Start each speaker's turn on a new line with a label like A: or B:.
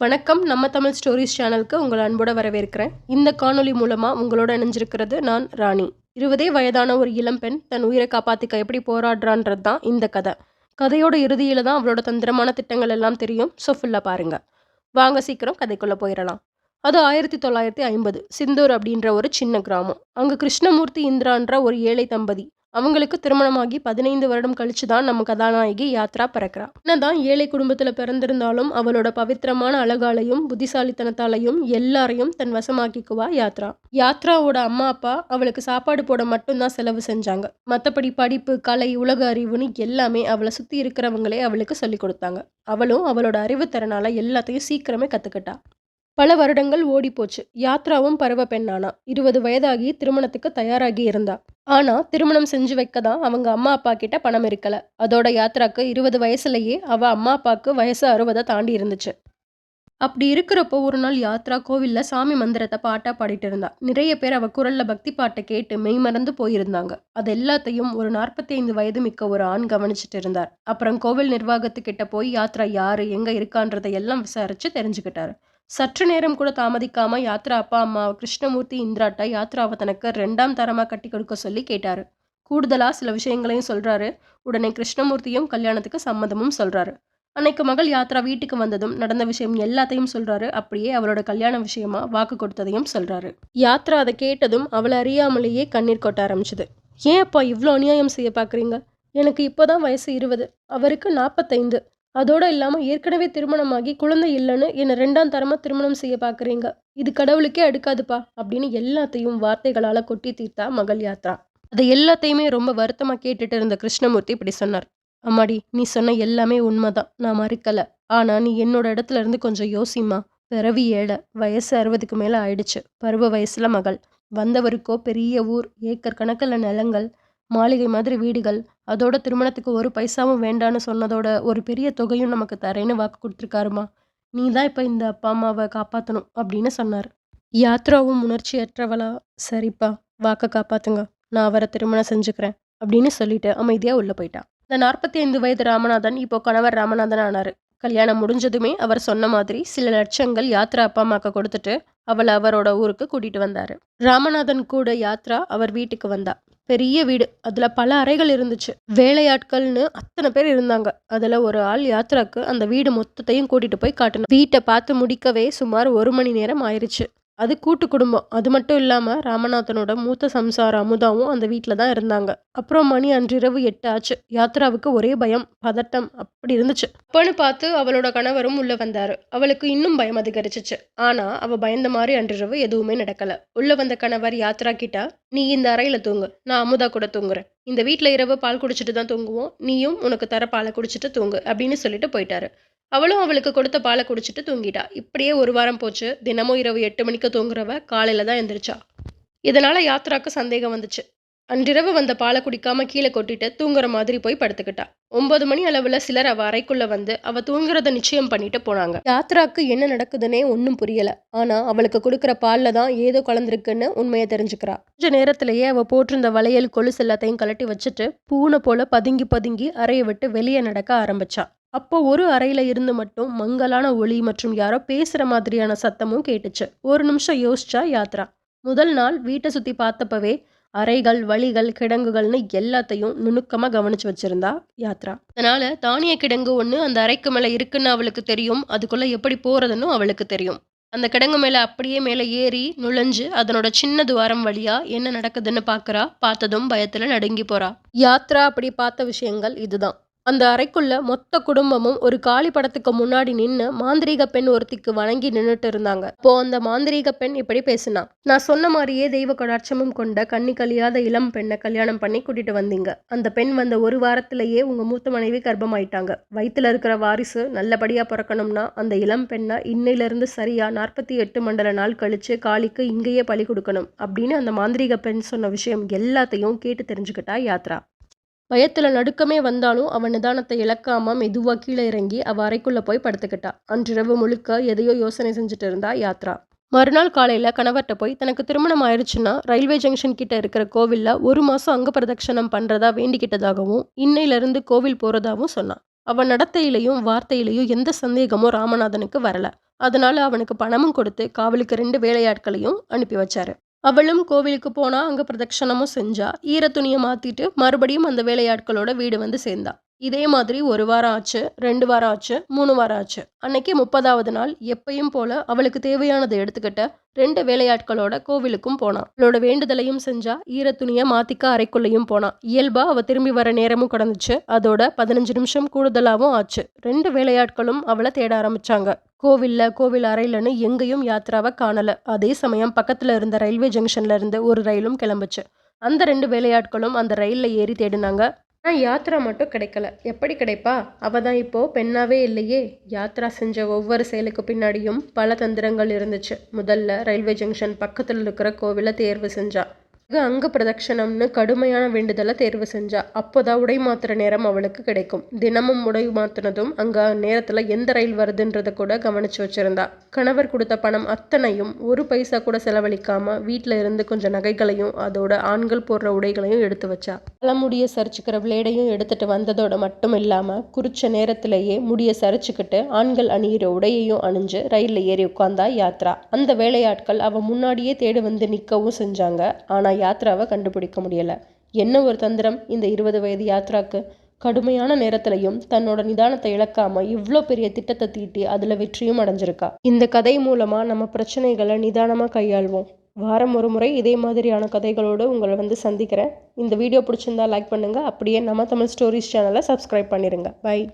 A: வணக்கம். நம்ம தமிழ் ஸ்டோரிஸ் சேனலுக்கு உங்களை அன்போட வரவேற்கிறேன். இந்த காணொளி மூலமாக உங்களோட இணைஞ்சிருக்கிறது நான் ராணி. இருபதே வயதான ஒரு இளம்பெண் தன் உயிரை காப்பாற்றிக்க எப்படி போராடுறான்றது தான் இந்த கதை. கதையோட இறுதியில் தான் அவளோட தந்திரமான திட்டங்கள் எல்லாம் தெரியும். ஸோ ஃபுல்லாக பாருங்கள் வாங்க சீக்கிரம் கதைக்குள்ளே போயிடலாம். அது ஆயிரத்தி தொள்ளாயிரத்தி ஐம்பது. சிந்தூர் அப்படின்ற ஒரு சின்ன கிராமம். அங்கே கிருஷ்ணமூர்த்தி இந்திரான்ற ஒரு ஏழை தம்பதி அவங்களுக்கு திருமணமாகி பதினைந்து வருடம் கழிச்சு தான் நம்ம கதாநாயகி யாத்ரா பிறக்கிறா. என்னதான் ஏழை குடும்பத்தில் பிறந்திருந்தாலும் அவளோட பவித்திரமான அழகாலையும் புத்திசாலித்தனத்தாலையும் எல்லாரையும் தன் வசமாக்கிக்குவா யாத்ரா. யாத்ராவோட அம்மா அப்பா அவளுக்கு சாப்பாடு போட மட்டும்தான் செலவு செஞ்சாங்க. மற்றபடி படிப்பு கலை உலக அறிவுன்னு எல்லாமே அவளை சுற்றி இருக்கிறவங்களே அவளுக்கு சொல்லி கொடுத்தாங்க. அவளும் அவளோட அறிவுத்திறனால எல்லாத்தையும் சீக்கிரமே கற்றுக்கிட்டா பல வருடங்கள் ஓடிப்போச்சு. யாத்ராவும் பருவ பெண்ணானா. இருபது வயதாகி திருமணத்துக்கு தயாராகி இருந்தா. ஆனா திருமணம் செஞ்சு வைக்க தான் அவங்க அம்மா அப்பா கிட்ட பணம் இருக்கல. அதோட யாத்ராக்கு இருபது வயசுலயே அவ அம்மா அப்பாவுக்கு வயசு அறுபதை தாண்டி இருந்துச்சு. அப்படி இருக்கிறப்போ ஒரு நாள் யாத்ரா கோவில்ல சாமி மந்திரத்தை பாட்டா பாடிட்டு இருந்தா. நிறைய பேர் அவ குரல்ல பக்தி பாட்டை கேட்டு மெய்மறந்து போயிருந்தாங்க. அது எல்லாத்தையும் ஒரு நாற்பத்தி ஐந்து வயது மிக்க ஒரு ஆண் கவனிச்சுட்டு இருந்தார். அப்புறம் கோவில் நிர்வாகத்துக்கிட்ட போய் யாத்ரா யாரு எங்க இருக்கான்றதை எல்லாம் விசாரிச்சு தெரிஞ்சுக்கிட்டாரு. சற்று நேரம் கூட தாமதிக்காம யாத்ரா அப்பா அம்மா கிருஷ்ணமூர்த்தி இந்திராட்டா யாத்ராவை தனக்கு ரெண்டாம் தரமா கட்டி கொடுக்க சொல்லி கேட்டாரு. கூடுதலா சில விஷயங்களையும் சொல்றாரு. உடனே கிருஷ்ணமூர்த்தியும் கல்யாணத்துக்கு சம்மதமும் சொல்றாரு. அன்னைக்கு மகள் யாத்ரா வீட்டுக்கு வந்ததும் நடந்த விஷயம் எல்லாத்தையும் சொல்றாரு. அப்படியே அவளோட கல்யாண விஷயமா வாக்கு கொடுத்ததையும் சொல்றாரு. யாத்ரா அதை கேட்டதும் அவளை அறியாமலேயே கண்ணீர் கொட்ட ஆரம்பிச்சது. ஏன் அப்பா இவ்வளோ அநியாயம் செய்ய பார்க்குறீங்க எனக்கு இப்போதான் வயசு இருபது. அவருக்கு நாற்பத்தைந்து அதோடு இல்லாமல் ஏற்கனவே திருமணமாகி குழந்தை இல்லைன்னு என்னை ரெண்டாம் தரமாக திருமணம் செய்ய பார்க்குறீங்க இது கடவுளுக்கே அடுக்காதுப்பா அப்படின்னு எல்லாத்தையும் வார்த்தைகளால் கொட்டி தீர்த்தா மகள் யாத்ரா. அதை எல்லாத்தையுமே ரொம்ப வருத்தமாக கேட்டுட்டு இருந்த கிருஷ்ணமூர்த்தி இப்படி சொன்னார். அம்மாடி நீ சொன்ன எல்லாமே உண்மைதான். நான் மறுக்கலை. ஆனால் நீ என்னோட இடத்துல இருந்து கொஞ்சம் யோசிமா பிறவி ஏழை வயசு அறுபதுக்கு மேலே ஆயிடுச்சு. பருவ வயசில் மகள். வந்தவருக்கோ பெரிய ஊர் ஏக்கர் கணக்கில் நிலங்கள் மாளிகை மாதிரி வீடுகள். அதோட திருமணத்துக்கு ஒரு பைசாவும் வேண்டான்னு சொன்னதோட ஒரு பெரிய தொகையும் நமக்கு தரேன்னு வாக்கு கொடுத்துருக்காருமா. நீ தான் இப்போ இந்த அப்பா அம்மாவை காப்பாற்றணும் அப்படின்னு சொன்னார். யாத்ராவும் உணர்ச்சியற்றவளா சரிப்பா வாக்கை காப்பாத்துங்க. நான் அவரை திருமணம் செஞ்சுக்கிறேன் அப்படின்னு சொல்லிட்டு அமைதியாக உள்ளே போயிட்டான் இந்த நாற்பத்தி ஐந்து வயது ராமநாதன் இப்போ கணவர் ராமநாதன் ஆனார் கல்யாணம் முடிஞ்சதுமே அவர் சொன்ன மாதிரி சில லட்சங்கள் யாத்ரா அப்பா அம்மாக்கு கொடுத்துட்டு அவளை அவரோட ஊருக்கு கூட்டிட்டு வந்தார். ராமநாதன் கூட யாத்ரா அவர் வீட்டுக்கு வந்தா. பெரிய வீடு. அதில் பல அறைகள் இருந்துச்சு. வேலையாட்கள்னு அத்தனை பேர் இருந்தாங்க. அதில் ஒரு ஆள் யாத்ராக்கு அந்த வீடு மொத்தத்தையும் கூட்டிட்டு போய் காட்டணும் வீட்டை பார்த்து முடிக்கவே சுமார் ஒரு மணி நேரம் ஆயிடுச்சு அது கூட்டு குடும்பம். அது மட்டும் இல்லாமல் ராமநாதனோட மூத்த சம்சாரம் அமுதாவும் அந்த வீட்டில் தான் இருந்தாங்க. அப்புறம் மணி அன்றிரவு எட்டு ஆச்சு. யாத்ராவுக்கு ஒரே பயம் பதட்டம் அப்படி இருந்துச்சு. அப்பன்னு பார்த்து அவளோட கணவரும் உள்ளே வந்தார். அவளுக்கு இன்னும் பயம் அதிகரிச்சிச்சு. ஆனால் அவள் பயந்த மாதிரி அன்றிரவு எதுவுமே நடக்கல. உள்ளே வந்த கணவர் யாத்ரா கிட்ட நீ இந்த அறையில் தூங்கு. நான் அமுதா கூட தூங்குறேன். இந்த வீட்டில் இரவு பால் குடிச்சிட்டு தான் தூங்குவோம். நீயும் உனக்கு தர பாலை குடிச்சிட்டு தூங்கு. அப்படின்னு சொல்லிட்டு போயிட்டாரு. அவளும் அவளுக்கு கொடுத்த பாலை குடிச்சிட்டு தூங்கிட்டா. இப்படியே ஒரு வாரம் போச்சு. தினமும் இரவு எட்டு மணிக்கு தூங்குறவ காலையில தான் எந்திரிச்சா. இதனால யாத்ராக்கு சந்தேகம் வந்துச்சு. அன்றிரவு வந்த பாலை குடிக்காம கீழே கொட்டிட்டு தூங்குற மாதிரி போய் படுத்துக்கிட்டா. ஒன்பது மணி அளவுல சிலர் அவ அறைக்குள்ள வந்து அவ தூங்குறத நிச்சயம் பண்ணிட்டு போனாங்க. யாத்ராக்கு என்ன நடக்குதுன்னே ஒன்றும் புரியல. ஆனா அவளுக்கு கொடுக்குற பால்ல தான் ஏதோ கலந்துருக்குன்னு உண்மையை தெரிஞ்சுக்கிறா. கொஞ்ச நேரத்திலேயே அவ போட்டிருந்த வளையல் கொலுசு எல்லாத்தையும் கலட்டி வச்சுட்டு பூனை போல பதுங்கி பதுங்கி அறையை விட்டு வெளியே நடக்க ஆரம்பிச்சா. அப்போ ஒரு அறையில இருந்து மட்டும் மங்கலான ஒளி மற்றும் யாரோ பேசுற மாதிரியான சத்தமும் கேட்டுச்சு. ஒரு நிமிஷம் யோசிச்சா யாத்ரா. முதல் நாள் வீட்டை சுத்தி பார்த்தப்பவே அறைகள் வழிகள் கிடங்குகள்னு எல்லாத்தையும் நுணுக்கமா கவனிச்சு வச்சிருந்தா யாத்ரா. அதனால தானிய கிடங்கு ஒன்று அந்த அறைக்கு மேல இருக்குன்னு அவளுக்கு தெரியும். அதுக்குள்ள எப்படி போறதுன்னு அவளுக்கு தெரியும். அந்த கிடங்கு மேல அப்படியே மேல ஏறி நுழைஞ்சு அதனோட சின்ன துவாரம் வழியா என்ன நடக்குதுன்னு பாக்குறா. பார்த்ததும் பயத்துல நடுங்கி போறா. யாத்ரா அப்படி பார்த்த விஷயங்கள் இதுதான். அந்த அறைக்குள்ள மொத்த குடும்பமும் ஒரு காளி படத்துக்கு முன்னாடி நின்று மாந்திரீக பெண் ஒருத்திக்கு வணங்கி நின்றுட்டு இருந்தாங்க. அப்போ அந்த மாந்திரீக பெண் இப்படி பேசினா நான் சொன்ன மாதிரியே தெய்வ கடாட்சமும் கொண்ட கண்ணி கழியாத இளம் பெண்ணை கல்யாணம் பண்ணி கூட்டிட்டு வந்தீங்க. அந்த பெண் வந்த ஒரு வாரத்திலேயே உங்க மூத்த மனைவி கர்ப்பமாயிட்டாங்க. வயிற்றுல இருக்கிற வாரிசு நல்லபடியா பிறக்கணும்னா அந்த இளம் பெண்ணை இன்னிலிருந்து சரியா நாற்பத்தி எட்டு மண்டல நாள் கழிச்சு காளிக்கு இங்கேயே பலி கொடுக்கணும் அப்படின்னு அந்த மாந்திரீக பெண் சொன்ன விஷயம் எல்லாத்தையும் கேட்டு தெரிஞ்சுக்கிட்டா யாத்ரா. பயத்தில் நடுக்கமே வந்தாலும் அவன் நிதானத்தை இழக்காம மெதுவாக கீழே இறங்கி அவள் அறைக்குள்ளே போய் படுத்துக்கிட்டா. அன்றிரவு முழுக்க எதையோ யோசனை செஞ்சுட்டு இருந்தா யாத்ரா. மறுநாள் காலையில் கணவர்கிட்ட போய் தனக்கு திருமணம் ஆயிடுச்சுன்னா ரயில்வே ஜங்ஷன் கிட்ட இருக்கிற கோவில்ல ஒரு மாதம் அங்க பிரதட்சணம் பண்ணுறதா வேண்டிக்கிட்டதாகவும் இன்னையிலிருந்து கோவில் போகிறதாகவும் சொன்னான். அவன் நடத்தையிலையும் வார்த்தையிலையும் எந்த சந்தேகமும் ராமநாதனுக்கு வரல. அதனால அவனுக்கு பணமும் கொடுத்து காவலுக்கு ரெண்டு வேலையாட்களையும் அனுப்பி வச்சாரு. அவளும் கோவிலுக்கு போனால் அங்கே பிரதட்சணமும் செஞ்சா. ஈர துணியை மறுபடியும் அந்த வேலையாட்களோட வீடு வந்து சேர்ந்தா. இதே மாதிரி ஒரு வாரம் ஆச்சு ரெண்டு வாரம் ஆச்சு மூணு வாரம் ஆச்சு. அன்னைக்கு முப்பதாவது நாள் எப்பயும் போல அவளுக்கு தேவையானதை எடுத்துக்கிட்ட ரெண்டு வேலையாட்களோட கோவிலுக்கும் போனான் அவளோட வேண்டுதலையும் செஞ்சா ஈர துணியை மாத்திக்க அறைக்குள்ளேயும் போனான் இயல்பா அவ திரும்பி வர நேரமும் கடந்துச்சு. அதோட பதினஞ்சு நிமிஷம் கூடுதலாகவும் ஆச்சு. ரெண்டு வேலையாட்களும் அவளை தேட ஆரம்பிச்சாங்க. கோவில்ல கோவில் அறையிலன்னு எங்கேயும் யாத்ராவை காணலை. அதே சமயம் பக்கத்தில் இருந்த ரயில்வே ஜங்ஷன்ல இருந்து ஒரு ரயிலும் கிளம்புச்சு. அந்த ரெண்டு வேலையாட்களும் அந்த ரயிலில் ஏறி தேடினாங்க. ஆனால் யாத்ரா மட்டும் கிடைக்கல. எப்படி கிடைப்பா? அவ தான் இப்போ பெண்ணாவே இல்லையே. யாத்ரா செஞ்ச ஒவ்வொரு செயலுக்கு பின்னாடியும் பல தந்திரங்கள் இருந்துச்சு. முதல்ல ரயில்வே ஜங்ஷன் பக்கத்தில் இருக்கிற கோவிலை தேர்வு செஞ்சா. அங்க பிரதட்சணம்னு கடுமையான வேண்டுதலை தேர்வு செஞ்சா அப்போதான் உடை மாத்துற நேரம் அவளுக்கு கிடைக்கும். தினமும் உடை மாத்தினதும் அங்க நேரத்துல எந்த ரயில் வருதுன்றத கூட கவனிச்சு வச்சிருந்தா. கணவர் கொடுத்த பணம் அத்தனையும் ஒரு பைசா கூட செலவழிக்காம வீட்ல இருந்து கொஞ்சம் நகைகளையும் அதோட ஆண்கள் போடுற உடைகளையும் எடுத்து வச்சா. தலைமுடிய சரிச்சுக்கிற விளையடையும் எடுத்துட்டு வந்ததோட மட்டும் இல்லாம குறிச்ச நேரத்திலேயே முடிய சரிச்சுக்கிட்டு ஆண்கள் அணியிற உடையையும் அணிஞ்சு ரயில்ல ஏறி உட்கார்ந்தா யாத்ரா. அந்த வேலையாட்கள் அவ முன்னாடியே தேடி வந்து நிற்கவும் செஞ்சாங்க. ஆனா யாத்ராவை கண்டுபிடிக்க முடியல. என்ன ஒரு தந்திரம் இந்த இருபது வயது யாத்ராக்கு கடுமையான நேரத்திலையும் தன்னோட நிதானத்தை இழக்காம இவ்வளோ பெரிய திட்டத்தை தீட்டி அதுல வெற்றியும் அடைஞ்சிருக்கா? இந்த கதை மூலமா நம்ம பிரச்சனைகளை நிதானமா கையாள்வோம். வாரம் ஒரு முறை இதே மாதிரியான கதைகளோடு உங்களை வந்து சந்திக்கிறேன். இந்த வீடியோ பிடிச்சிருந்தா லைக் பண்ணுங்க. அப்படியே நம்ம தமிழ் ஸ்டோரிஸ் சேனலை சப்ஸ்கிரைப் பண்ணிடுங்க பை